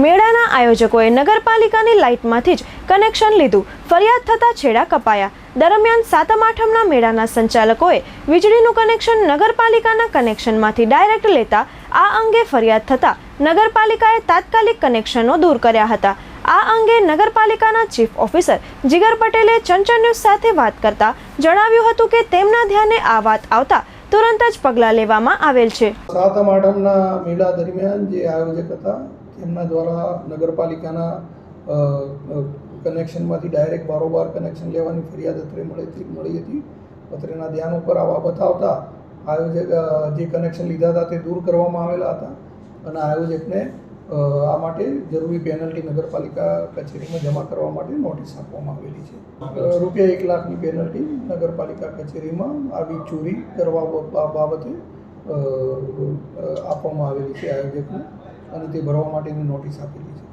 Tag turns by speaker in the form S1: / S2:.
S1: મેળાના આયોજકોએ નગરપાલિકાની લાઇટમાંથી જ કનેક્શન લીધું. ફરિયાદ થતા છેડા કપાયા. દરમિયાન સાતમ આઠમના મેળાના સંચાલકોએ વીજળીનું કનેક્શન નગરપાલિકાના કનેક્શનમાંથી ડાયરેક્ટ લેતા આ અંગે ફરિયાદ થતા નગરપાલિકાએ તાત્કાલિક કનેક્શનો દૂર કર્યા હતા. આ અંગે નગરપાલિકાના ચીફ ઓફિસર જીગર પટેલે ચંચળ ન્યૂઝ સાથે વાત કરતા જણાવ્યું હતું કે તેમના ધ્યાને આ વાત આવતા તુરંત જ પગલાં લેવામાં આવેલ છે.
S2: સાતમ આઠમના મેળા દરમિયાન જે આયોજક હતા તેમના દ્વારા નગરપાલિકાના કનેક્શનમાંથી ડાયરેક્ટ બારોબાર કનેક્શન લેવાની ફરિયાદ અત્રે મળેથી મળી હતી. અત્રેના ધ્યાન ઉપર આ બાબત આવતા આયોજક જે કનેક્શન લીધા હતા તે દૂર કરવામાં આવેલા હતા અને આયોજકને આ માટે જરૂરી પેનલ્ટી નગરપાલિકા કચેરીમાં જમા કરવા માટે નોટિસ આપવામાં આવેલી છે. રૂપિયા એક લાખની પેનલ્ટી નગરપાલિકા કચેરીમાં આવી ચોરી કરવા બાબતે આપવામાં આવેલી છે આયોજકને અને તે ભરવા માટેની નોટિસ આપેલી છે.